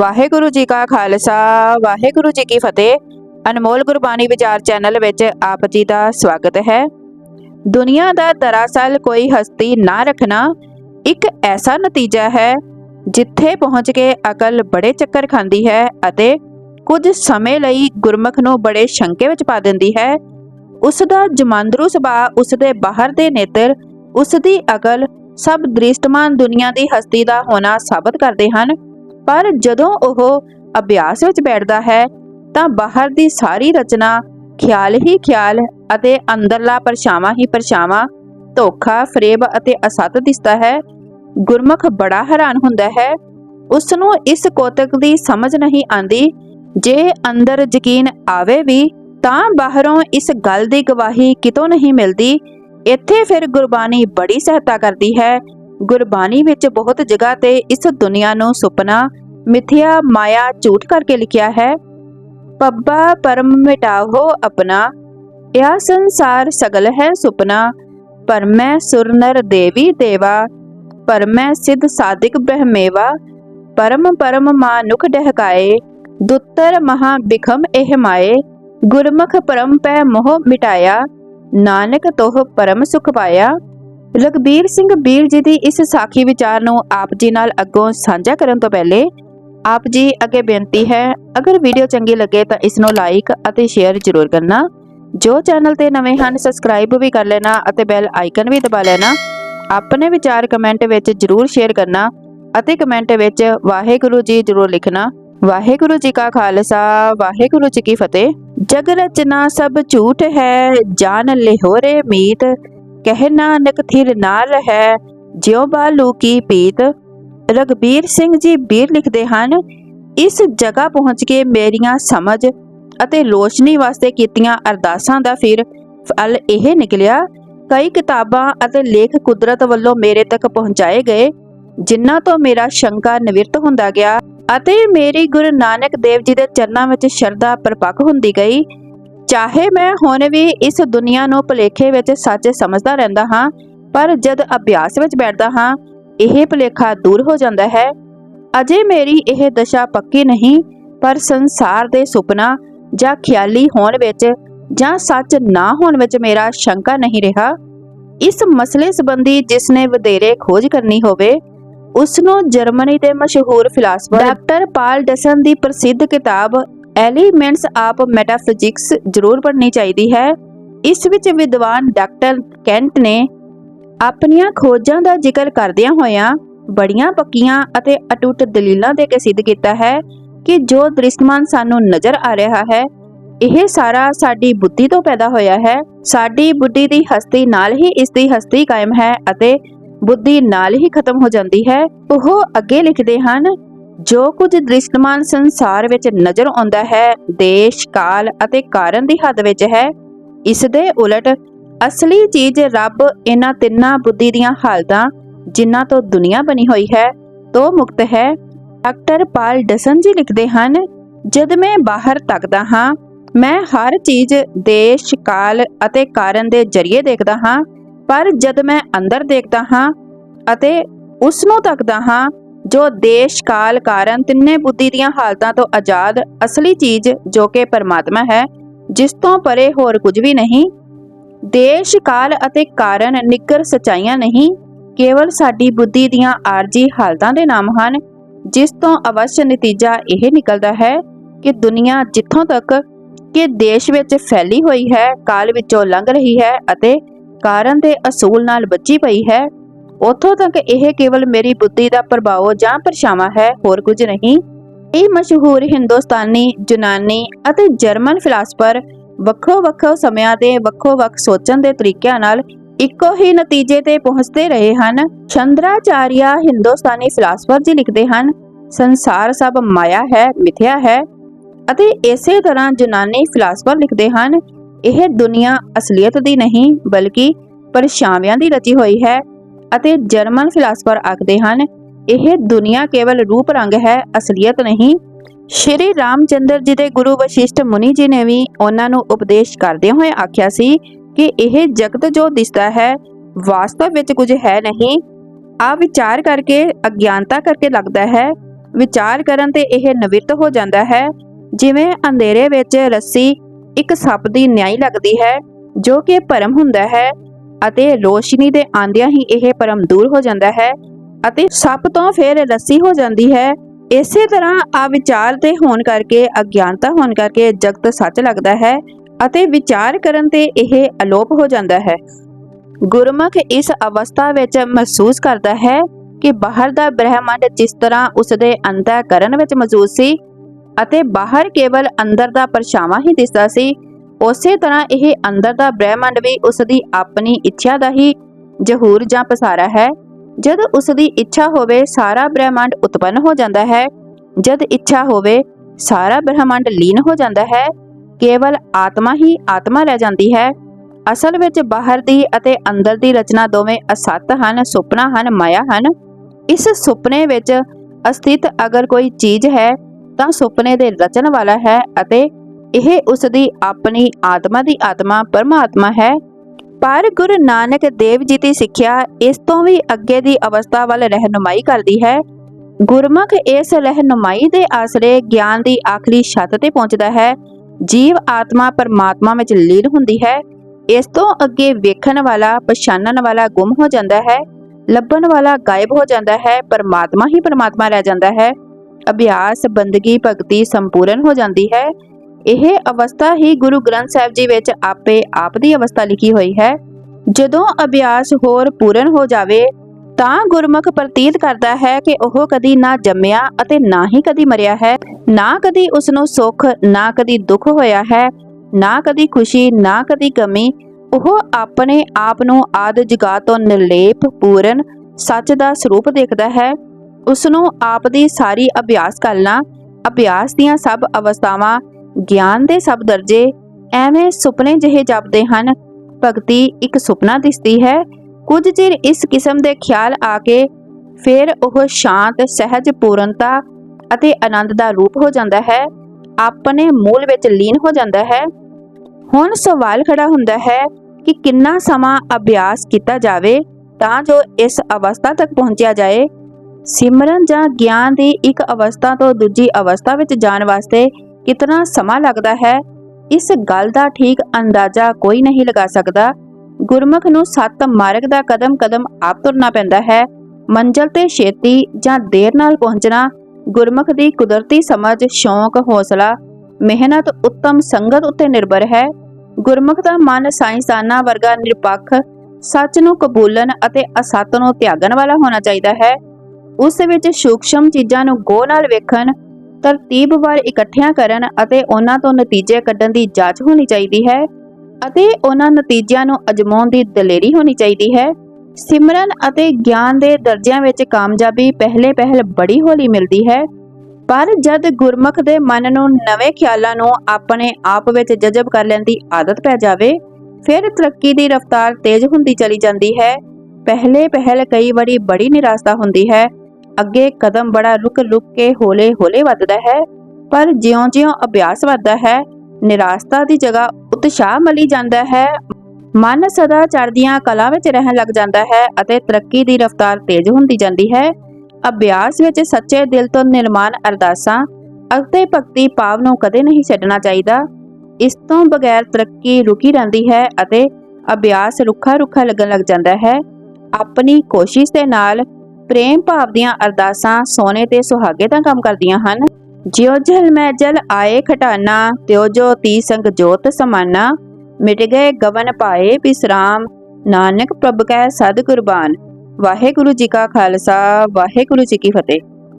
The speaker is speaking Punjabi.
ਵਾਹਿਗੁਰੂ ਜੀ ਕਾ ਖਾਲਸਾ, ਵਾਹਿਗੁਰੂ ਜੀ ਕੀ ਫਤਿਹ। ਅਨਮੋਲ ਗੁਰਬਾਣੀ ਵਿਚਾਰ ਚੈਨਲ ਵਿੱਚ ਆਪ ਜੀ ਦਾ ਸਵਾਗਤ ਹੈ। ਦੁਨੀਆ ਦਾ ਦਰਅਸਲ ਕੋਈ ਹਸਤੀ ਨਾ ਰੱਖਣਾ ਇੱਕ ਐਸਾ ਨਤੀਜਾ ਹੈ, ਜਿੱਥੇ ਪਹੁੰਚ ਕੇ ਅਕਲ ਬੜੇ ਚੱਕਰ ਖਾਂਦੀ ਹੈ ਅਤੇ ਕੁਝ ਸਮੇਂ ਲਈ ਗੁਰਮੁਖ ਨੂੰ ਬੜੇ ਸ਼ੰਕੇ ਵਿੱਚ ਪਾ ਦਿੰਦੀ ਹੈ। ਉਸ ਦਾ ਜਮਾਂਦਰੂ ਸੁਭਾਅ, ਉਸ ਦੇ ਬਾਹਰ ਦੇ ਨੇਤਰ, ਉਸ ਦੀ ਅਕਲ ਸਭ ਦ੍ਰਿਸ਼ਟਮਾਨ ਦੁਨੀਆ ਦੀ ਹਸਤੀ ਦਾ ਹੋਣਾ ਸਾਬਤ ਕਰਦੇ ਹਨ। ਪਰ ਜਦੋਂ ਉਹ ਅਭਿਆਸ ਵਿੱਚ ਬੈਠਦਾ ਹੈ, ਤਾਂ ਬਾਹਰ ਦੀ ਸਾਰੀ ਰਚਨਾ ਖਿਆਲ ਹੀ ਖਿਆਲ ਅਤੇ ਅੰਦਰਲਾ ਪਰਛਾਵਾਂ ਹੀ ਪਰਛਾਵਾਂ, ਧੋਖਾ, ਫਰੇਬ ਅਤੇ ਅਸਤ ਦਿਸਦਾ ਹੈ। ਗੁਰਮੁਖ ਬੜਾ ਹੈਰਾਨ ਹੁੰਦਾ ਹੈ। ਉਸ ਨੂੰ ਇਸ ਕੋਤਕ ਦੀ ਸਮਝ ਨਹੀਂ ਆਂਦੀ ਜੇ ਅੰਦਰ ਯਕੀਨ ਆਵੇ ਵੀ, ਤਾਂ ਬਾਹਰੋਂ ਇਸ ਗੱਲ ਦੀ ਗਵਾਹੀ ਕਿਤੋਂ ਨਹੀਂ ਮਿਲਦੀ। ਇੱਥੇ ਫਿਰ ਗੁਰਬਾਣੀ ਬੜੀ ਸਹਾਇਤਾ ਕਰਦੀ ਹੈ। ਗੁਰਬਾਣੀ ਵਿੱਚ ਬਹੁਤ ਜਗ੍ਹਾ ਤੇ ਇਸ ਦੁਨੀਆ ਨੂੰ ਸੁਪਨਾ, ਮਿਥਿਆ, ਮਾਇਆ ਝੂਠ ਕਰਕੇ ਲਿਖਿਆ ਹੈ। ਪੱਬਾ ਪਰਮ ਮਿਟਾਵੋ ਆਪਣਾ, ਇਹ ਸੰਸਾਰ ਸਗਲ ਹੈ ਸੁਪਨਾ। ਪਰਮੈ ਸੁਰਨਰ ਦੇਵੀ ਦੇਵਾ ਪਰਮੈ ਸਿਧ ਸਿੱਧ ਸਾਧਿਕ ਬ੍ਰਹਮੇਵਾ। ਪਰਮ ਪਰਮ ਮਾਨੁਖ ਡਹਿਕਾਏ, ਦੁੱਤਰ ਮਹਾ ਬਿਖਮ ਇਹ ਮਾਏ। ਗੁਰਮੁਖ ਪਰਮ ਪੈ ਮੋਹ ਮਿਟਾਇਆ, ਨਾਨਕ ਤੋਹ ਪਰਮ ਸੁਖ ਪਾਇਆ। ਲਖਬੀਰ ਸਿੰਘ ਬੀਰ ਜੀ ਦੀ ਇਸ ਸਾਖੀ ਵਿਚਾਰ ਨੂੰ ਆਪ ਜੀ ਨਾਲ ਅੱਗੋਂ ਸਾਂਝਾ ਕਰਨ ਤੋਂ ਪਹਿਲੇ ਆਪ ਜੀ ਅੱਗੇ ਬੇਨਤੀ ਹੈ, ਅਗਰ ਵੀਡੀਓ ਚੰਗੀ ਲੱਗੇ ਤਾਂ ਇਸ ਨੂੰ ਲਾਈਕ ਅਤੇ ਸ਼ੇਅਰ ਜ਼ਰੂਰ ਕਰਨਾ। ਜੋ ਚੈਨਲ ਤੇ ਨਵੇਂ ਹਨ ਸਬਸਕ੍ਰਾਈਬ ਵੀ ਕਰ ਲੈਣਾ ਅਤੇ ਬੈਲ ਆਈਕਨ ਵੀ ਦਬਾ ਲੈਣਾ। ਆਪਣੇ ਵਿਚਾਰ ਕਮੈਂਟ ਵਿੱਚ ਜ਼ਰੂਰ ਸ਼ੇਅਰ ਕਰਨਾ ਅਤੇ ਕਮੈਂਟ ਵਿੱਚ ਵਾਹਿਗੁਰੂ ਜੀ ਜ਼ਰੂਰ ਲਿਖਣਾ। ਵਾਹਿਗੁਰੂ ਜੀ ਕਾ ਖਾਲਸਾ, ਵਾਹਿਗੁਰੂ ਜੀ ਕੀ ਫਤਿਹ। ਜਗ ਰਚਨਾ ਸਭ ਝੂਠ ਹੈ, ਜਾਨ ਲਿਹੋਰੇ ਮੀਤ ਕਹਿ ਨਾਨਕ ਥਿਰ ਨਾਲ ਹੈ ਜਿਉ ਬਾਲੂ ਕੀ ਪੀਤ। ਰਗਬੀਰ ਸਿੰਘ ਜੀ ਬੀਰ ਲਿਖਦੇ ਹਨ, ਇਸ ਜਗ੍ਹਾ ਪਹੁੰਚ ਕੇ ਮੇਰੀਆਂ ਸਮਝ ਅਤੇ ਰੋਸ਼ਨੀ ਵਾਸਤੇ ਕੀਤੀਆਂ ਅਰਦਾਸਾਂ ਦਾ ਫਿਰ ਫਲ ਇਹ ਨਿਕਲਿਆ, ਕਈ ਕਿਤਾਬਾਂ ਅਤੇ ਲੇਖ ਕੁਦਰਤ ਵੱਲੋਂ ਮੇਰੇ ਤੱਕ ਪਹੁੰਚਾਏ ਗਏ, ਜਿਨ੍ਹਾਂ ਤੋਂ ਮੇਰਾ ਸ਼ੰਕਾ ਨਿਵਰਤ ਹੁੰਦਾ ਗਿਆ ਅਤੇ ਮੇਰੀ ਗੁਰੂ ਨਾਨਕ ਦੇਵ ਜੀ ਦੇ ਚਰਨਾਂ ਵਿੱਚ ਸ਼ਰਧਾ ਪ੍ਰਪੱਕ ਹੁੰਦੀ ਗਈ। ਚਾਹੇ ਮੈਂ ਹੁਣ ਵੀ ਇਸ ਦੁਨੀਆ ਨੂੰ ਭੁਲੇਖੇ ਵਿੱਚ ਸੱਚ ਸਮਝਦਾ ਰਹਿੰਦਾ ਹਾਂ, ਪਰ ਜਦ ਅਭਿਆਸ ਵਿੱਚ ਬੈਠਦਾ ਹਾਂ, ਇਹ ਭੁਲੇਖਾ ਦੂਰ ਹੋ ਜਾਂਦਾ ਹੈ। ਅਜੇ ਮੇਰੀ ਇਹ ਦਸ਼ਾ ਪੱਕੀ ਨਹੀਂ, ਪਰ ਸੰਸਾਰ ਦੇ ਸੁਪਨਾ ਜਾਂ ਖਿਆਲੀ ਹੋਣ ਵਿੱਚ ਜਾਂ ਸੱਚ ਨਾ ਹੋਣ ਵਿੱਚ ਮੇਰਾ ਸ਼ੰਕਾ ਨਹੀਂ ਰਿਹਾ। ਇਸ ਮਸਲੇ ਸੰਬੰਧੀ ਜਿਸ ਨੇ ਵਧੇਰੇ ਖੋਜ ਕਰਨੀ ਹੋਵੇ ਉਸ ਨੂੰ ਜਰਮਨੀ ਦੇ ਮਸ਼ਹੂਰ ਫਿਲਾਸਫਰ ਡਾਕਟਰ ਪਾਲ ਡਸਨ ਦੀ ਪ੍ਰਸਿੱਧ ਕਿਤਾਬ ਐਲੀਮੈਂਟਸ ਆਫ ਮੈਟਾਫਿਜ਼ਿਕਸ ਜ਼ਰੂਰ ਪੜ੍ਹਨੀ ਚਾਹੀਦੀ ਹੈ। ਇਸ ਵਿੱਚ ਵਿਦਵਾਨ ਡਾਕਟਰ ਕੈਂਟ ਨੇ ਆਪਣੀਆਂ ਖੋਜਾਂ ਦਾ ਜ਼ਿਕਰ ਕਰਦਿਆਂ ਹੋਇਆਂ ਬੜੀਆਂ ਪੱਕੀਆਂ ਅਤੇ ਅਟੁੱਟ ਦਲੀਲਾਂ ਦੇ ਕੇ ਸਿੱਧ ਕੀਤਾ ਹੈ ਕਿ ਜੋ ਦ੍ਰਿਸ਼ਟਮਾਨ ਸਾਨੂੰ ਨਜ਼ਰ ਆ ਰਿਹਾ ਹੈ, ਇਹ ਸਾਰਾ ਸਾਡੀ ਬੁੱਧੀ ਤੋਂ ਪੈਦਾ ਹੋਇਆ ਹੈ। ਸਾਡੀ ਬੁੱਧੀ ਦੀ ਹਸਤੀ ਨਾਲ ਹੀ ਇਸ ਦੀ ਹਸਤੀ ਕਾਇਮ ਹੈ ਅਤੇ ਬੁੱਧੀ ਨਾਲ ਹੀ ਖਤਮ ਹੋ ਜਾਂਦੀ ਹੈ। ਉਹ ਅੱਗੇ ਲਿਖਦੇ ਹਨ ਜੋ ਕੁਝ ਦ੍ਰਿਸ਼ਟਮਾਨ ਸੰਸਾਰ ਵਿੱਚ ਨਜ਼ਰ ਆਉਂਦਾ ਹੈ, ਦੇਸ਼, ਕਾਲ ਅਤੇ ਕਾਰਨ ਦੀ ਹੱਦ ਵਿੱਚ ਹੈ, ਇਸ ਦੇ ਉਲਟ ਅਸਲੀ ਚੀਜ਼ ਰੱਬ ਇਹਨਾਂ ਤਿੰਨਾਂ ਬੁੱਧੀ ਦੀਆਂ ਹਾਲਤਾਂ, ਜਿਨ੍ਹਾਂ ਤੋਂ ਦੁਨੀਆ ਬਣੀ ਹੋਈ ਹੈ, ਤੋਂ ਮੁਕਤ ਹੈ। ਡਾਕਟਰ ਪਾਲ ਡਸਨ ਜੀ ਲਿਖਦੇ ਹਨ, ਜਦ ਮੈਂ ਬਾਹਰ ਤੱਕਦਾ ਹਾਂ, ਮੈਂ ਹਰ ਚੀਜ਼ ਦੇਸ਼, ਕਾਲ ਅਤੇ ਕਾਰਨ ਦੇ ਜ਼ਰੀਏ ਦੇਖਦਾ ਹਾਂ, ਪਰ ਜਦ ਮੈਂ ਅੰਦਰ ਦੇਖਦਾ ਹਾਂ ਅਤੇ ਉਸ ਨੂੰ ਤੱਕਦਾ ਹਾਂ ਜੋ ਦੇਸ਼ ਕਾਲ ਕਾਰਨ ਤਿੰਨੇ ਬੁੱਧੀ ਦੀਆਂ ਹਾਲਤਾਂ ਤੋਂ ਆਜ਼ਾਦ ਅਸਲੀ ਚੀਜ਼ ਜੋ ਕਿ ਪਰਮਾਤਮਾ ਹੈ, ਜਿਸ ਤੋਂ ਪਰੇ ਹੋਰ ਕੁਝ ਵੀ ਨਹੀਂ। ਦੇਸ਼ ਕਾਲ ਅਤੇ ਕਾਰਨ ਨਿੱਕਰ ਸਚਾਈਆਂ ਨਹੀਂ, ਕੇਵਲ ਸਾਡੀ ਬੁੱਧੀ ਦੀਆਂ ਆਰਜੀ ਹਾਲਤਾਂ ਦੇ ਨਾਮ ਹਨ, ਜਿਸ ਤੋਂ ਅਵਸ਼ ਨਤੀਜਾ ਇਹ ਨਿਕਲਦਾ ਹੈ ਕਿ ਦੁਨੀਆ ਜਿੱਥੋਂ ਤੱਕ ਕਿ ਦੇਸ਼ ਵਿੱਚ ਫੈਲੀ ਹੋਈ ਹੈ, ਕਾਲ ਵਿੱਚੋਂ ਲੰਘ ਰਹੀ ਹੈ ਅਤੇ ਕਾਰਨ ਦੇ ਅਸੂਲ ਨਾਲ ਬੱਚੀ ਪਈ ਹੈ ਉਥੋਂ ਤੱਕ ਇਹ ਕੇਵਲ ਮੇਰੀ ਬੁੱਧੀ ਦਾ ਪ੍ਰਭਾਵ ਜਾਂ ਪਰਛਾਵਾਂ ਹੈ, ਹੋਰ ਕੁਝ ਨਹੀਂ। ਇਹ ਮਸ਼ਹੂਰ ਹਿੰਦੁਸਤਾਨੀ, ਯੂਨਾਨੀ ਅਤੇ ਜਰਮਨ ਫਿਲਾਸਫਰ ਵੱਖੋ ਵੱਖੋ ਸਮਿਆਂ ਦੇ ਵੱਖੋ ਵੱਖ ਸੋਚਣ ਦੇ ਤਰੀਕਿਆਂ ਨਾਲ ਇੱਕੋ ਹੀ ਨਤੀਜੇ ਤੇ ਪਹੁੰਚਦੇ ਰਹੇ ਹਨ। ਚੰਦਰਾਚਾਰੀਆ ਹਿੰਦੁਸਤਾਨੀ ਫਿਲਾਸਫਰ ਜੀ ਲਿਖਦੇ ਹਨ, ਸੰਸਾਰ ਸਭ ਮਾਇਆ ਹੈ, ਮਿਥਿਆ ਹੈ। ਅਤੇ ਇਸੇ ਤਰ੍ਹਾਂ ਯੂਨਾਨੀ ਫਿਲਾਸਫਰ ਲਿਖਦੇ ਹਨ, ਇਹ ਦੁਨੀਆ ਅਸਲੀਅਤ ਦੀ ਨਹੀਂ, ਬਲਕਿ ਪਰਛਾਵਿਆਂ ਦੀ ਰਚੀ ਹੋਈ ਹੈ। ਅਤੇ ਜਰਮਨ ਫਿਲਾਸਫਰ ਆਖਦੇ ਹਨ, ਇਹ ਦੁਨੀਆ ਕੇਵਲ ਰੂਪ ਰੰਗ ਹੈ, ਅਸਲੀਅਤ ਨਹੀਂ। ਸ਼੍ਰੀ ਰਾਮਚੰਦਰ ਜੀ ਦੇ ਗੁਰੂ ਵਸ਼ਿਸ਼ਟ ਮੁਨੀ ਜੀ ਨੇ ਵੀ ਉਹਨਾਂ ਨੂੰ ਉਪਦੇਸ਼ ਕਰਦਿਆਂ ਹੋਏ ਆਖਿਆ ਸੀ ਕਿ ਇਹ ਜਗਤ ਜੋ ਦਿਸਦਾ ਹੈ, ਵਾਸਤਵ ਵਿੱਚ ਕੁਝ ਹੈ ਨਹੀਂ। ਆ ਵਿਚਾਰ ਕਰਕੇ, ਅਗਿਆਨਤਾ ਕਰਕੇ ਲੱਗਦਾ ਹੈ। ਵਿਚਾਰ ਕਰਨ ਤੇ ਇਹ ਨਿਵਿਰਤ ਹੋ ਜਾਂਦਾ ਹੈ। ਜਿਵੇਂ ਅੰਧੇਰੇ ਵਿੱਚ ਰੱਸੀ ਇੱਕ ਸੱਪ ਦੀ ਨਿਆਈ ਲੱਗਦੀ ਹੈ, ਜੋ ਕਿ ਭਰਮ ਹੁੰਦਾ ਹੈ ਅਤੇ ਰੋਸ਼ਨੀ ਦੇ ਆਂਦਿਆਂ ਹੀ ਇਹ ਭਰਮ ਦੂਰ ਹੋ ਜਾਂਦਾ ਹੈ ਅਤੇ ਸੱਪ ਤੋਂ ਫਿਰ ਰੱਸੀ ਹੋ ਜਾਂਦੀ ਹੈ। ਇਸੇ ਤਰ੍ਹਾਂ ਆ ਵਿਚਾਰ ਦੇ ਹੋਣ ਕਰਕੇ, ਅਗਿਆਨਤਾ ਹੋਣ ਕਰਕੇ ਜਗਤ ਸੱਚ ਲੱਗਦਾ ਹੈ ਅਤੇ ਵਿਚਾਰ ਕਰਨ ਤੇ ਇਹ ਅਲੋਪ ਹੋ ਜਾਂਦਾ ਹੈ। ਗੁਰਮੁਖ ਇਸ ਅਵਸਥਾ ਵਿੱਚ ਮਹਿਸੂਸ ਕਰਦਾ ਹੈ ਕਿ ਬਾਹਰ ਦਾ ਬ੍ਰਹਿਮੰਡ ਜਿਸ ਤਰ੍ਹਾਂ ਉਸ ਦੇ ਅੰਤःਕਰਨ ਵਿੱਚ ਮੌਜੂਦ ਸੀ ਅਤੇ ਬਾਹਰ ਕੇਵਲ ਅੰਦਰ ਦਾ ਪਰਛਾਵਾਂ ਹੀ ਦਿਸਦਾ ਸੀ ਉਸੇ ਤਰ੍ਹਾਂ ਇਹ ਅੰਦਰ ਦਾ ਬ੍ਰਹਿਮੰਡ ਵੀ ਉਸ ਦੀ ਆਪਣੀ ਇੱਛਾ ਦਾ ਹੀ ਜ਼ਹੂਰ ਜਾਂ ਪਸਾਰਾ ਹੈ। ਜਦ ਉਸ ਦੀ ਇੱਛਾ ਹੋਵੇ, ਸਾਰਾ ਬ੍ਰਹਿਮੰਡ ਉਤਪੰਨ ਹੋ ਜਾਂਦਾ ਹੈ। ਜਦ ਇੱਛਾ ਹੋਵੇ, ਸਾਰਾ ਬ੍ਰਹਿਮੰਡ ਲੀਨ ਹੋ ਜਾਂਦਾ ਹੈ। ਕੇਵਲ ਆਤਮਾ ਹੀ ਆਤਮਾ ਰਹਿ ਜਾਂਦੀ ਹੈ। ਅਸਲ ਵਿੱਚ ਬਾਹਰ ਦੀ ਅਤੇ ਅੰਦਰ ਦੀ ਰਚਨਾ ਦੋਵੇਂ ਅਸੱਤ ਹਨ, ਸੁਪਨਾ ਹਨ, ਮਾਇਆ ਹਨ। ਇਸ ਸੁਪਨੇ ਵਿੱਚ ਅਸਥਿਤ ਅਗਰ ਕੋਈ ਚੀਜ਼ ਹੈ, ਤਾਂ ਸੁਪਨੇ ਦੇ ਰਚਨ ਵਾਲਾ ਹੈ ਅਤੇ ਇਹ ਉਸ ਦੀ ਆਪਣੀ ਆਤਮਾ ਦੀ ਆਤਮਾ ਪਰਮਾਤਮਾ ਹੈ। ਪਰ ਗੁਰੂ ਨਾਨਕ ਦੇਵ ਜੀ ਦੀ ਸਿੱਖਿਆ ਇਸ ਤੋਂ ਵੀ ਅੱਗੇ ਦੀ ਅਵਸਥਾ ਵੱਲ ਰਹਿਨੁਮਾਈ ਕਰਦੀ ਹੈ। ਗੁਰਮੁਖ ਇਸ ਰਹਿਨੁਮਾਈ ਦੇ ਆਸਰੇ ਗਿਆਨ ਦੀ ਆਖਰੀ ਛੱਤ ਤੇ ਪਹੁੰਚਦਾ ਹੈ। ਜੀਵ ਆਤਮਾ ਪਰਮਾਤਮਾ ਵਿੱਚ ਲੀਨ ਹੁੰਦੀ ਹੈ। ਇਸ ਤੋਂ ਅੱਗੇ ਵੇਖਣ ਵਾਲਾ ਪਛਾਣਨ ਵਾਲਾ ਗੁੰਮ ਹੋ ਜਾਂਦਾ ਹੈ। ਲੱਭਣ ਵਾਲਾ ਗਾਇਬ ਹੋ ਜਾਂਦਾ ਹੈ। ਪਰਮਾਤਮਾ ਹੀ ਪਰਮਾਤਮਾ ਰਹਿ ਜਾਂਦਾ ਹੈ। ਅਭਿਆਸ, ਬੰਦਗੀ, ਭਗਤੀ ਸੰਪੂਰਨ ਹੋ ਜਾਂਦੀ ਹੈ। ਇਹ ਅਵਸਥਾ ਹੀ ਗੁਰੂ ਗ੍ਰੰਥ ਸਾਹਿਬ ਜੀ ਵਿੱਚ ਆਪੇ ਆਪ ਦੀ ਅਵਸਥਾ ਲਿਖੀ ਹੋਈ ਹੈ। ਜਦੋਂ ਅਭਿਆਸ ਹੋਰ ਪੂਰਨ ਹੋ ਜਾਵੇ, ਤਾਂ ਗੁਰਮੁਖ ਪ੍ਰਤੀਤ ਕਰਦਾ ਹੈ ਕਿ ਉਹ ਕਦੀ ਨਾ ਜੰਮਿਆ ਅਤੇ ਨਾ ਹੀ ਕਦੀ ਮਰਿਆ ਹੈ। ਨਾ ਕਦੀ ਉਸ ਨੂੰ ਸੁੱਖ, ਨਾ ਕਦੀ ਦੁੱਖ ਹੋਇਆ ਹੈ, ਨਾ ਕਦੀ ਖੁਸ਼ੀ, ਨਾ ਕਦੀ ਕਮੀ ਉਹ ਆਪਣੇ ਆਪ ਨੂੰ ਆਦ ਜਗਾ ਤੋਂ ਨਿਰਲੇਪ, ਪੂਰਨ, ਸੱਚ ਦਾ ਸਰੂਪ ਦੇਖਦਾ ਹੈ। ਉਸ ਨੂੰ ਆਪ ਦੀ ਸਾਰੀ ਅਭਿਆਸ ਕਰਨਾ, ਅਭਿਆਸ ਦੀਆਂ ਸਭ ਅਵਸਥਾਵਾਂ ਗਿਆਨ ਦੇ ਸਭ ਦਰਜੇ ਐਵੇਂ ਸੁਪਨੇ ਜਿਹੇ ਜਾਪਦੇ ਹਨ। ਭਗਤੀ ਇੱਕ ਸੁਪਨਾ ਦਿਸਦੀ ਹੈ। ਕੁਝ ਚਿਰ ਇਸ ਕਿਸਮ ਦੇ ਖਿਆਲ ਆ ਕੇ ਫਿਰ ਉਹ ਸ਼ਾਂਤ, ਸਹਿਜ, ਪੂਰਨਤਾ ਅਤੇ ਆਨੰਦ ਦਾ ਰੂਪ ਹੋ ਜਾਂਦਾ ਹੈ। ਆਪਣੇ ਮੂਲ ਵਿੱਚ ਲੀਨ ਹੋ ਜਾਂਦਾ ਹੈ। ਹੁਣ ਸਵਾਲ ਖੜਾ ਹੁੰਦਾ ਹੈ ਕਿ ਕਿੰਨਾ ਸਮਾਂ ਅਭਿਆਸ ਕੀਤਾ ਜਾਵੇ ਤਾਂ ਜੋ ਇਸ ਅਵਸਥਾ ਤੱਕ ਪਹੁੰਚਿਆ ਜਾਏ। ਸਿਮਰਨ ਜਾਂ ਗਿਆਨ ਦੀ ਇੱਕ ਅਵਸਥਾ ਤੋਂ ਦੂਜੀ ਅਵਸਥਾ ਵਿੱਚ ਜਾਣ ਵਾਸਤੇ ਕਿਤਨਾ ਸਮਾਂ ਲੱਗਦਾ ਹੈ, ਇਸ ਗੱਲ ਦਾ ਠੀਕ ਅੰਦਾਜ਼ਾ ਕੋਈ ਨਹੀਂ ਲਗਾ ਸਕਦਾ। ਗੁਰਮੁਖ ਨੂੰ ਸੱਤ ਮਾਰਗ ਦਾ ਕਦਮ-ਕਦਮ ਆਪ ਤੁਰਨਾ ਪੈਂਦਾ ਹੈ। ਮੰਜ਼ਲ ਤੇ ਛੇਤੀ ਜਾਂ ਦੇਰ ਨਾਲ ਪਹੁੰਚਣਾ ਗੁਰਮੁਖ ਦੀ ਕੁਦਰਤੀ ਸਮਝ ਸ਼ੌਂਕ ਹੌਸਲਾ, ਮਿਹਨਤ ਉੱਤਮ ਸੰਗਤ ਉੱਤੇ ਨਿਰਭਰ ਹੈ। ਗੁਰਮੁਖ ਦਾ ਮਨ ਸਾਇੰਸਦਾਨਾਂ ਵਰਗਾ ਨਿਰਪੱਖ, ਸੱਚ ਨੂੰ ਕਬੂਲਣ ਅਤੇ ਅਸੱਤ ਨੂੰ ਤਿਆਗਣ ਵਾਲਾ ਹੋਣਾ ਚਾਹੀਦਾ ਹੈ। ਉਸ ਵਿੱਚ ਸੂਖਸ਼ਮ ਚੀਜ਼ਾਂ ਨੂੰ ਗੋ ਨਾਲ ਵੇਖਣ ਤਰਤੀਬ ਤਰਤੀਬਵਾਰ ਇਕੱਠਿਆਂ ਕਰਨ ਅਤੇ ਉਹਨਾਂ ਤੋਂ ਨਤੀਜੇ ਕੱਢਣ ਦੀ ਜਾਂਚ ਹੋਣੀ ਚਾਹੀਦੀ ਹੈ ਅਤੇ ਉਹਨਾਂ ਨਤੀਜਿਆਂ ਨੂੰ ਅਜਮਾਉਣ ਦੀ ਦਲੇਰੀ ਹੋਣੀ ਚਾਹੀਦੀ ਹੈ। ਸਿਮਰਨ ਅਤੇ ਗਿਆਨ ਦੇ ਦਰਜਿਆਂ ਵਿੱਚ ਕਾਮਯਾਬੀ ਪਹਿਲੇ ਪਹਿਲ ਬੜੀ ਹੌਲੀ ਮਿਲਦੀ ਹੈ। ਪਰ ਜਦ ਗੁਰਮੁਖ ਦੇ ਮਨ ਨੂੰ ਨਵੇਂ ਖਿਆਲਾਂ ਨੂੰ ਆਪਣੇ ਆਪ ਵਿੱਚ ਜਜ਼ਬ ਕਰ ਲੈਣ ਦੀ ਆਦਤ ਪੈ ਜਾਵੇ, ਫਿਰ ਤਰੱਕੀ ਦੀ ਰਫ਼ਤਾਰ ਤੇਜ਼ ਹੁੰਦੀ ਚਲੀ ਜਾਂਦੀ ਹੈ। ਪਹਿਲੇ ਪਹਿਲ ਕਈ ਵਾਰੀ ਬੜੀ ਨਿਰਾਸ਼ਤਾ ਹੁੰਦੀ ਹੈ ਅੱਗੇ ਕਦਮ ਬੜਾ ਰੁਕ ਰੁਕ ਕੇ ਹੌਲੇ ਹੌਲੇ ਵੱਧਦਾ ਹੈ, ਪਰ ਜਿਉਂ-ਜਿਉਂ ਅਭਿਆਸ ਵੱਧਦਾ ਹੈ, ਨਿਰਾਸ਼ਤਾ ਦੀ ਜਗ੍ਹਾ ਉਤਸ਼ਾਹ ਮਲੀ ਜਾਂਦਾ ਹੈ, ਮਨ ਸਦਾ ਚੜ੍ਹਦੀਆਂ ਕਲਾ ਵਿੱਚ ਰਹਿਣ ਲੱਗ ਜਾਂਦਾ ਹੈ ਅਤੇ ਤਰੱਕੀ ਦੀ ਰਫ਼ਤਾਰ ਤੇਜ਼ ਹੁੰਦੀ ਜਾਂਦੀ ਹੈ। ਅਭਿਆਸ ਵਿੱਚ ਸੱਚੇ ਦਿਲ ਤੋਂ ਨਿਰਮਾਨ ਅਰਦਾਸਾਂ ਅਤੇ ਭਗਤੀ ਭਾਵ ਨੂੰ ਕਦੇ ਨਹੀਂ ਛੱਡਣਾ ਚਾਹੀਦਾ। ਇਸ ਤੋਂ ਬਗੈਰ ਤਰੱਕੀ ਰੁਕੀ ਰਹਿੰਦੀ ਹੈ ਅਤੇ ਅਭਿਆਸ ਰੁੱਖਾ ਰੁੱਖਾ ਲੱਗਣ ਲੱਗ ਜਾਂਦਾ ਹੈ। ਆਪਣੀ ਕੋਸ਼ਿਸ਼ ਦੇ ਨਾਲ ਪ੍ਰੇਮ ਭਾਵ ਦੀਆਂ ਅਰਦਾਸਾਂ ਸੋਨੇ ਤੇ ਸੁਹਾਗੇ ਤਾਂ ਕੰਮ ਕਰਦੀਆਂ ਹਨ। ਜਿਉ ਜਲ ਮੈਂ ਜਲ ਆਏ ਖਟਾਨਾ, ਤਿਉ ਜੋ ਤੀ ਸੰਗ ਜੋਤ ਸਮਾਨਾ। ਮਿਟ ਗਏ ਗਵਨ ਪਾਏ ਬਿਸਰਾਮ, ਨਾਨਕ ਪ੍ਰਭ ਕੈ ਸਦ ਕੁਰਬਾਨ ਵਾਹਿਗੁਰੂ ਜੀ ਕਾ ਖਾਲਸਾ, ਵਾਹਿਗੁਰੂ ਜੀ ਕੀ ਫਤਿਹ।